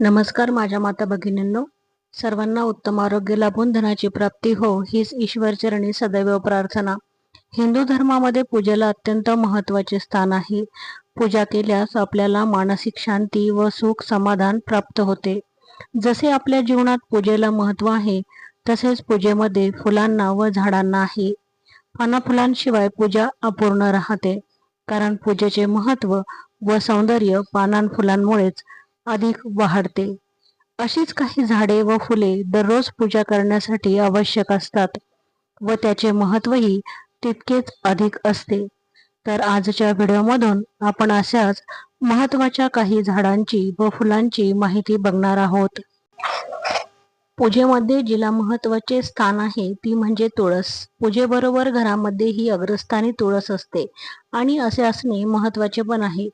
नमस्कार माझ्या माता भगिनींनो. सर्वांना उत्तम आरोग्य लाभून धनाची प्राप्ती हो हीच ईश्वरचरणी सदैव प्रार्थना. हिंदू धर्मामध्ये पूजेला अत्यंत महत्त्वाचे स्थान आहे. पूजा केल्यास आपल्याला मानसिक शांती व सुख समाधान प्राप्त होते. जसे आपल्या जीवनात पूजेला महत्त्व आहे तसेच पूजेमध्ये फुलांना व झाडांना आहे. पानाफुलांशिवाय पूजा अपूर्ण राहते. कारण पूजेचे महत्त्व व सौंदर्य पानांफुलांमुळेच फुलांमुळेच अधिक वाढते. अशीच काही झाडे व फुले दररोज पूजा करण्यासाठी आवश्यक असतात व त्याचे महत्वही तितकेच अधिक असते. तर आजच्या व्हिडिओमधून आपण अशाच महत्त्वाच्या काही झाडांची व फुलांची माहिती बघणार आहोत. पूजेमध्ये जिला महत्त्वाचे स्थान आहे ती म्हणजे तुळस. पूजेबरोबर घरामध्ये ही अग्रस्थानी तुळस असते आणि असे असणे महत्त्वाचे पण आहे.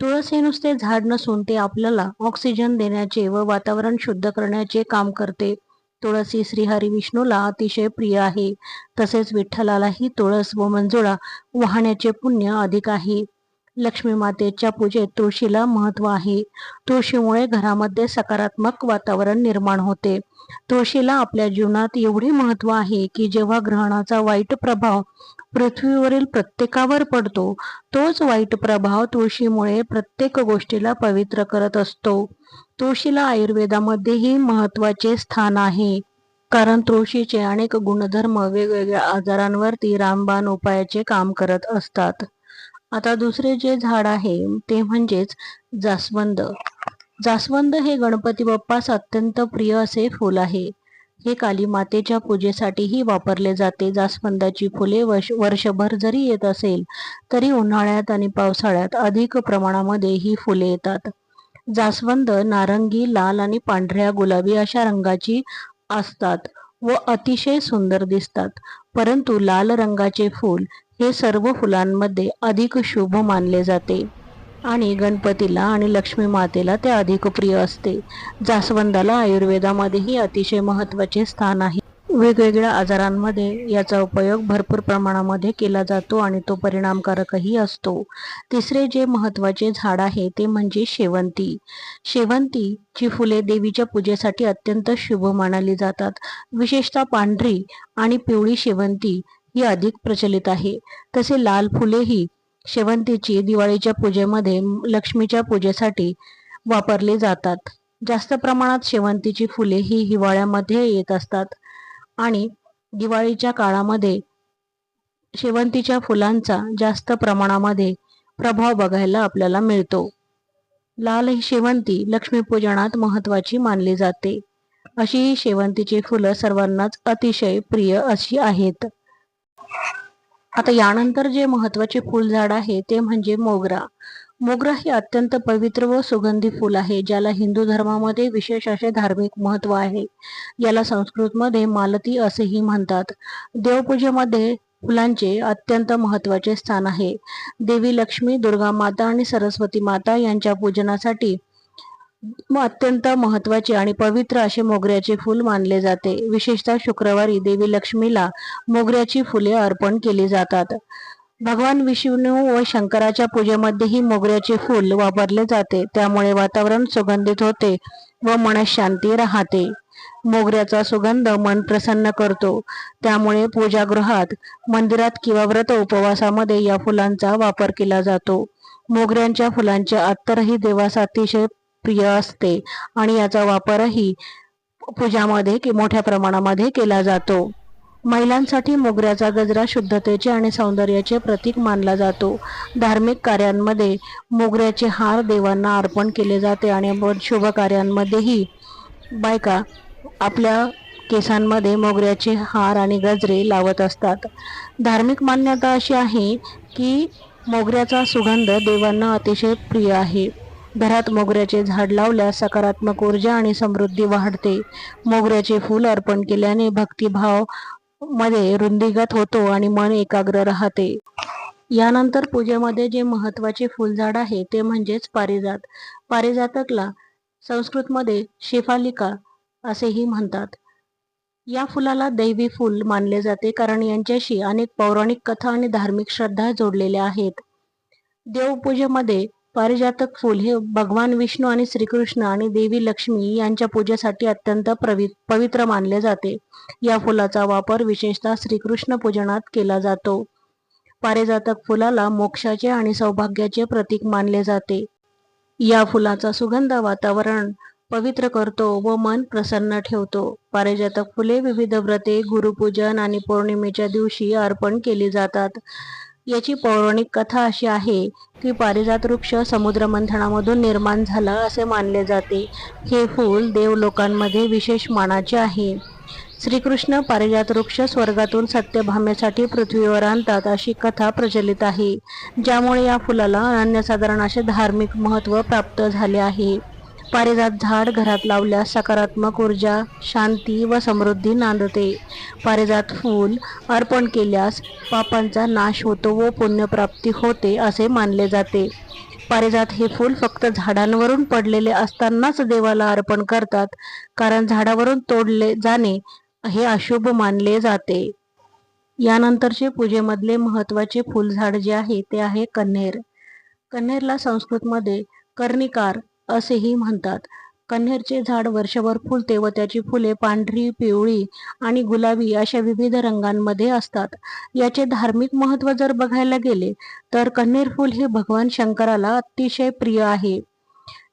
तुळस हे नुसते झाड नसून ते आपल्याला ऑक्सिजन देण्याचे व वातावरण शुद्ध करण्याचे काम करते. तुळस ही विष्णूला अतिशय प्रिय आहे. तसेच विठ्ठलालाही तुळस व मंजुळा वाहण्याचे पुण्य अधिक आहे. लक्ष्मी मातेच्या पूजेत तुळशीला महत्त्व आहे. तुळशीमुळे घरामध्ये सकारात्मक वातावरण निर्माण होते. तुळशीला आपल्या जीवनात एवढे महत्त्व आहे की जेव्हा ग्रहणाचा वाईट प्रभाव पृथ्वीवरील प्रत्येकावर पडतो तोच वाईट प्रभाव तुळशीमुळे प्रत्येक गोष्टीला पवित्र करत असतो. तुळशीला आयुर्वेदामध्येही महत्त्वाचे स्थान आहे. कारण तुळशीचे अनेक गुणधर्म वेगवेगळ्या आजारांवरती रामबाण उपायाचे काम करत असतात. आता दुसरे जे झाड आहे ते म्हणजेच जास्वंद. जास्वंद हे गणपती बाप्पास अत्यंत प्रिय असे फूल आहे. हे काली मातेच्या पूजेसाठीही वापरले जाते. जास्वंदाची फुले वर्षभर जरी येत असेल तरी उन्हाळ्यात आणि पावसाळ्यात अधिक प्रमाणामध्ये ही फुले येतात. जास्वंद नारंगी लाल आणि पांढऱ्या गुलाबी अशा रंगाची असतात. व अतिशय सुंदर दिसतात. परंतु लाल रंगाचे फूल हे सर्व फुलांमध्ये अधिक शुभ मानले जाते. आणि गणपतीला आणि लक्ष्मी मातेला ते अधिक प्रिय असते. जास्वंदाला आयुर्वेदामध्येही अतिशय महत्त्वाचे स्थान आहे. वेगवेगळ्या आजारांमध्ये याचा उपयोग भरपूर प्रमाणामध्ये केला जातो आणि तो परिणामकारकही असतो. तिसरे जे महत्त्वाचे झाड आहे ते म्हणजे शेवंती. शेवंतीची फुले देवीच्या पूजेसाठी अत्यंत शुभ मानली जातात. विशेषतः पांढरी आणि पिवळी शेवंती ही अधिक प्रचलित आहे. तसे लाल फुलेही शेवंतीची दिवाळीच्या पूजेमध्ये लक्ष्मीच्या पूजेसाठी वापरली जातात. जास्त प्रमाणात शेवंतीची फुले ही हिवाळ्यामध्ये येत असतात. आणि दिवाळीच्या काळामध्ये शेवंतीच्या फुलांचा जास्त प्रमाणामध्ये प्रभाव बघायला आपल्याला मिळतो. लाल ही शेवंती लक्ष्मीपूजनात महत्वाची मानली जाते. अशी ही शेवंतीची फुलं सर्वांनाच अतिशय प्रिय अशी आहेत. आता यानंतर जे महत्त्वाचे फुलझाड आहे ते म्हणजे मोगरा. मोगरा हे अत्यंत पवित्र व सुगंधी फूल आहे ज्याला हिंदू धर्मामध्ये विशेष असे धार्मिक महत्त्व आहे. याला संस्कृतमध्ये मालती असेही म्हणतात. देवपूजेमध्ये फुलांचे अत्यंत महत्त्वाचे स्थान आहे. देवी लक्ष्मी दुर्गा माता आणि सरस्वती माता यांच्या पूजनासाठी अत्यंत महत्त्वाचे आणि पवित्र असे मोगऱ्याचे फूल मानले जाते. विशेषतः शुक्रवारी देवी लक्ष्मीला मोगऱ्याची फुले अर्पण केली जातात. भगवान विष्णू व शंकराच्या पूजेमध्येही मोगऱ्याचे फूल वापरले जाते. त्यामुळे वातावरण सुगंधित होते व मनशांती राहते. मोगऱ्याचा सुगंध मन प्रसन्न करतो. त्यामुळे पूजागृहात मंदिरात किंवा व्रत उपवासामध्ये या फुलांचा वापर केला जातो. मोगऱ्यांच्या फुलांचे अत्तरही देवास अतिशय प्रिय असते आणि याचा वापरही पूजामध्ये मोठ्या प्रमाणामध्ये केला जातो. महिलांसाठी मोगऱ्याचा गजरा शुद्धतेचे आणि सौंदर्याचे प्रतीक मानला जातो. धार्मिक कार्यांमध्ये मोगऱ्याचे हार देवांना अर्पण केले जाते आणि शुभ कार्यांमध्येही बायका आपल्या केसांमध्ये मोगऱ्याचे हार आणि गजरे लावत असतात. धार्मिक मान्यता अशी आहे की मोगऱ्याचा सुगंध देवांना अतिशय प्रिय आहे. घरात मोगऱ्याचे झाड लावल्यास सकारात्मक ऊर्जा आणि समृद्धी वाढते. मोगऱ्याचे फूल अर्पण केल्याने भक्तिभाव मध्ये रुंदीगत होतो आणि मन एकाग्र राहते. यानंतर पूजेमध्ये जे महत्त्वाचे फुलझाड आहे ते म्हणजेच पारिजात. पारिजातकला संस्कृतमध्ये शेफालिका असेही म्हणतात. या फुलाला दैवी फुल मानले जाते कारण यांच्याशी अनेक पौराणिक कथा आणि धार्मिक श्रद्धा जोडलेल्या आहेत. देवपूजेमध्ये पारिजातक फूल हे भगवान विष्णू आणि श्रीकृष्ण आणि देवी लक्ष्मी यांच्या पूजेसाठी अत्यंत प्रवि पवित्र मानले जाते. या फुलाचा वापर विशेषतः श्रीकृष्ण पूजनात केला जातो. पारिजातक फुलाला मोक्षाचे आणि सौभाग्याचे प्रतीक मानले जाते. या फुलाचा सुगंध वातावरण पवित्र करतो व मन प्रसन्न ठेवतो. पारिजातक फुले विविध व्रते गुरुपूजन आणि पौर्णिमेच्या दिवशी अर्पण केली जातात. याची पौराणिक कथा अशी आहे की पारिजात वृक्ष समुद्रमंथनामधून निर्माण झाला असे मानले जाते. हे फूल देवलोकांमध्ये विशेष मानाचे आहे. श्रीकृष्ण पारिजात वृक्ष स्वर्गातून सत्यभामेसाठी पृथ्वीवर आणतात अशी कथा प्रचलित आहे ज्यामुळे या फुलाला अनन्यसाधारण असे धार्मिक महत्त्व प्राप्त झाले आहे. पारिजात झाड घरात लावल्यास सकारात्मक ऊर्जा शांती व समृद्धी नांदते. पारिजात फूल अर्पण केल्यास पापांचा नाश होतो व पुण्यप्राप्ती होते असे मानले जाते. पारिजात हे फूल फक्त झाडांवरून पडलेले असतानाच देवाला अर्पण करतात कारण झाडावरून तोडले जाणे हे अशुभ मानले जाते. यानंतरचे पूजेमधले महत्त्वाचे फुलझाड जे आहे ते आहे कन्हेर. कन्हेरला संस्कृतमध्ये कर्णिकार असेही म्हणतात. कन्हेरचे झाड वर्षभर फुलते व त्याची फुले पांढरी पिवळी आणि गुलाबी अशा विविध रंगांमध्ये असतात. याचे धार्मिक महत्त्व जर बघायला गेले तर कन्हेर फुल हे भगवान शंकराला अतिशय प्रिय आहे.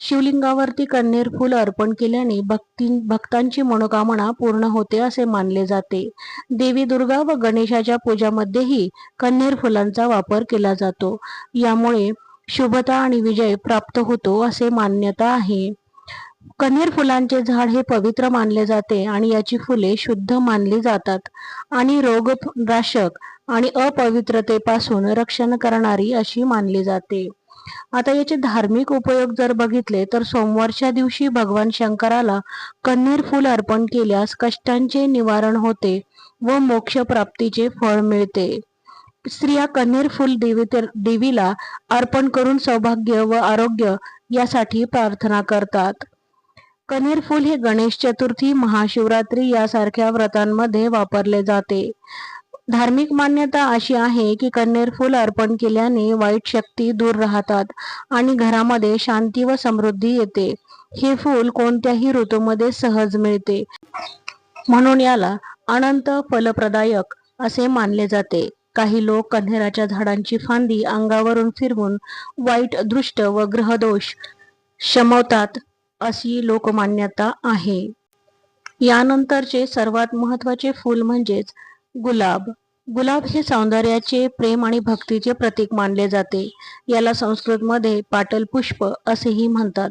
शिवलिंगावरती कन्हेर फुल अर्पण केल्याने भक्ती भक्तांची मनोकामना पूर्ण होते असे मानले जाते. देवी दुर्गा व गणेशाच्या पूजामध्येही कन्हेर फुलांचा वापर केला जातो. यामुळे शुभता आणि विजय प्राप्त होतो असे मान्यता आहे. कन्हेर फुलांचे झाड हे पवित्र मानले जाते आणि याची फुले शुद्ध मानली जातात आणि रोगराशक आणि अपवित्रतेपासून रक्षण करणारी अशी मानली जाते. आता याचे धार्मिक उपयोग जर बघितले तर सोमवारच्या दिवशी भगवान शंकराला कन्हेर फुल अर्पण केल्यास कष्टांचे निवारण होते व मोक्ष प्राप्तीचे फळ मिळते. स्त्रिया कन्हेर फुल देवी देवीला अर्पण करून सौभाग्य व आरोग्य यासाठी प्रार्थना करतात. कन्हेर फुल हे गणेश चतुर्थी महाशिवरात्री यासारख्या व्रतांमध्ये वापरले जाते. धार्मिक मान्यता अशी आहे की कन्हेर फुल अर्पण केल्याने वाईट शक्ती दूर राहतात आणि घरामध्ये शांती व समृद्धी येते. हे फूल कोणत्याही ऋतूमध्ये सहज मिळते. म्हणून याला अनंत फलप्रदायक असे मानले जाते. काही लोक कन्हेराच्या झाडांची फांदी अंगावरून फिरवून वाईट दृष्ट व ग्रहदोष शमवतात अशी लोकमान्यता आहे. यानंतरचे सर्वात महत्त्वाचे फूल म्हणजेच गुलाब. गुलाब हे सौंदर्याचे प्रेम आणि भक्तीचे प्रतीक मानले जाते. याला संस्कृतमध्ये पाटल पुष्प असेही म्हणतात.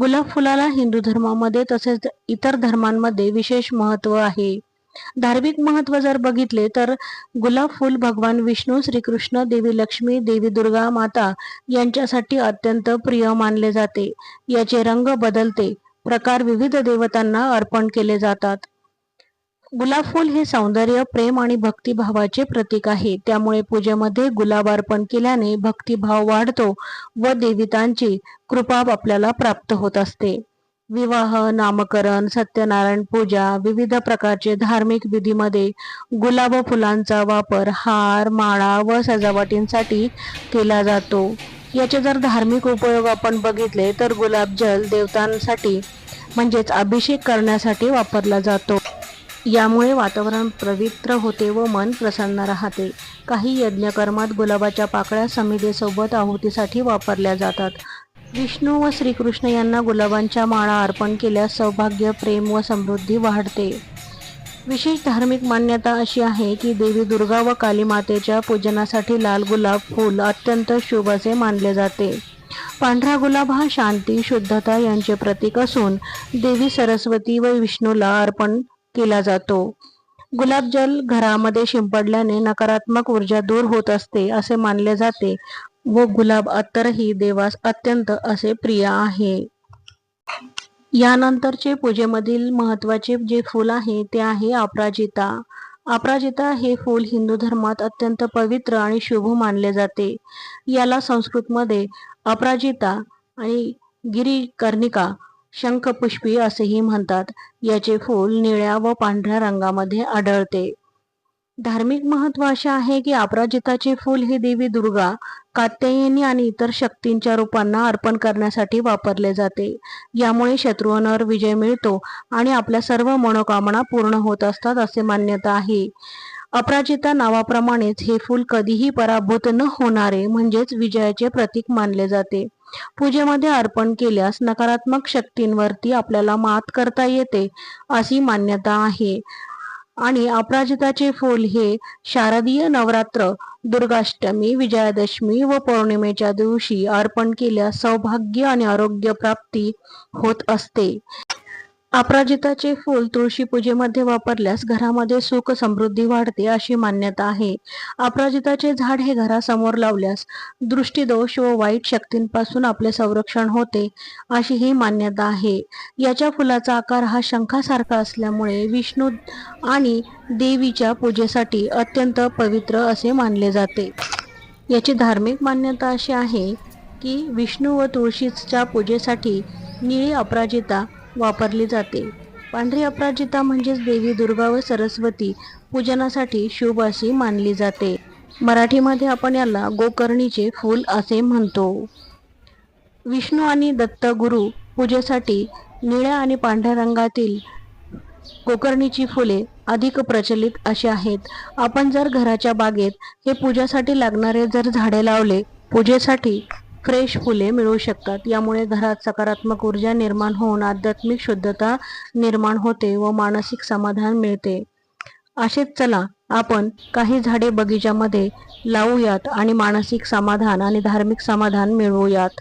गुलाब फुलाला हिंदू धर्मामध्ये तसेच इतर धर्मांमध्ये विशेष महत्त्व आहे. धार्मिक महत्त्व जर बघितले तर गुलाब फुल भगवान विष्णू श्रीकृष्ण देवी लक्ष्मी देवी दुर्गा माता यांच्यासाठी अत्यंत प्रिय मानले जाते. याचे रंग बदलते. प्रकार विविध देवतांना अर्पण केले जातात. गुलाब फूल हे सौंदर्य प्रेम आणि भक्तिभावाचे प्रतीक आहे. त्यामुळे पूजेमध्ये गुलाब अर्पण केल्याने भक्तिभाव वाढतो व देवितांची कृपा आपल्याला प्राप्त होत असते. विवाह नामकरण सत्यनारायण पूजा विविध प्रकारचे धार्मिक विधीमध्ये गुलाब फुलांचा वापर हार माळा व सजावटींसाठी केला जातो. याचे जर धार्मिक उपयोग आपण बघितले तर गुलाबजल देवतांसाठी म्हणजेच अभिषेक करण्यासाठी वापरला जातो. यामुळे वातावरण पवित्र होते व मन प्रसन्न राहते. काही यज्ञकर्मात गुलाबाच्या पाकळ्या समितीसोबत आहुतीसाठी वापरल्या जातात. विष्णू व श्रीकृष्ण यांना गुलाबांच्या माळा अर्पण केल्यास सौभाग्य प्रेम व समृद्धी वाढते. विशेष धार्मिक मान्यता अशी आहे की देवी दुर्गा व काली मातेच्या पूजनासाठी लाल गुलाब फूल अत्यंत शुभ असे मानले जाते. पांढरा गुलाब हा शांती शुद्धता यांचे प्रतीक असून देवी सरस्वती व विष्णूला अर्पण केला जातो. गुलाबजल घरामध्ये शिंपडल्याने नकारात्मक ऊर्जा दूर होत असते असे मानले जाते. व गुलाब अत्तरही देवास अत्यंत असे प्रिय आहे. यानंतरचे पूजेमधील महत्त्वाचे जे फूल आहे ते आहे अपराजिता. अपराजिता हे फूल हिंदू धर्मात अत्यंत पवित्र आणि शुभ मानले जाते. याला संस्कृतमध्ये अपराजिता आणि गिरीकर्णिका शंखपुष्पी असेही म्हणतात. याचे फूल निळ्या व पांढऱ्या रंगामध्ये आढळते. धार्मिक महत्त्व असे आहे की अपराजिताचे फूल हे देवी दुर्गा कात्यायनी आणि इतर शक्तींच्या रूपांना अर्पण करण्यासाठी वापरले जाते. यामुळे शत्रूंवर विजय मिळतो आणि आपल्या सर्व मनोकामना पूर्ण होत असतात असे मान्यता आहे. अपराजिता नावाप्रमाणेच हे फूल कधीही पराभूत न होणारे म्हणजेच विजयाचे प्रतीक मानले जाते. पूजेमध्ये अर्पण केल्यास नकारात्मक शक्तींवरती आपल्याला मात करता येते अशी मान्यता आहे. आणि अपराजिताचे फूल हे शारदीय नवरात्र दुर्गाष्टमी विजयादशमी व पौर्णिमेच्या दिवशी अर्पण केल्यास सौभाग्य आणि आरोग्य प्राप्ती होत असते. अपराजिताचे फूल तुळशी पूजेमध्ये वापरल्यास घरामध्ये सुख समृद्धी वाढते अशी मान्यता आहे. अपराजिताचे झाड हे घरासमोर लावल्यास दृष्टीदोष व वाईट शक्तींपासून आपले संरक्षण होते अशी ही मान्यता आहे. याच्या फुलाचा आकार हा शंखासारखा असल्यामुळे विष्णू आणि देवीच्या पूजेसाठी अत्यंत पवित्र असे मानले जाते. याची धार्मिक मान्यता अशी आहे की विष्णू व तुळशीच्या पूजेसाठी निळी अपराजिता वापरली जाते. पांढरी अपराजिता म्हणजेच देवी दुर्गा व सरस्वती पूजनासाठी शुभ अशी मानली जाते. मराठीमध्ये आपण याला गोकर्णीचे फूल असे म्हणतो. विष्णू आणि दत्त गुरु पूजेसाठी निळ्या आणि पांढऱ्या रंगातील गोकर्णीची फुले अधिक प्रचलित अशी आहेत. आपण जर घराच्या बागेत हे पूजासाठी लागणारे जर झाडे लावले पूजेसाठी फ्रेश फुले मिळू शकतात. यामुळे घरात सकारात्मक ऊर्जा निर्माण होऊन आध्यात्मिक शुद्धता निर्माण होते व मानसिक समाधान मिळते. असेच चला आपण काही झाडे बगीच्यामध्ये लावूयात आणि मानसिक समाधान आणि धार्मिक समाधान मिळवूयात.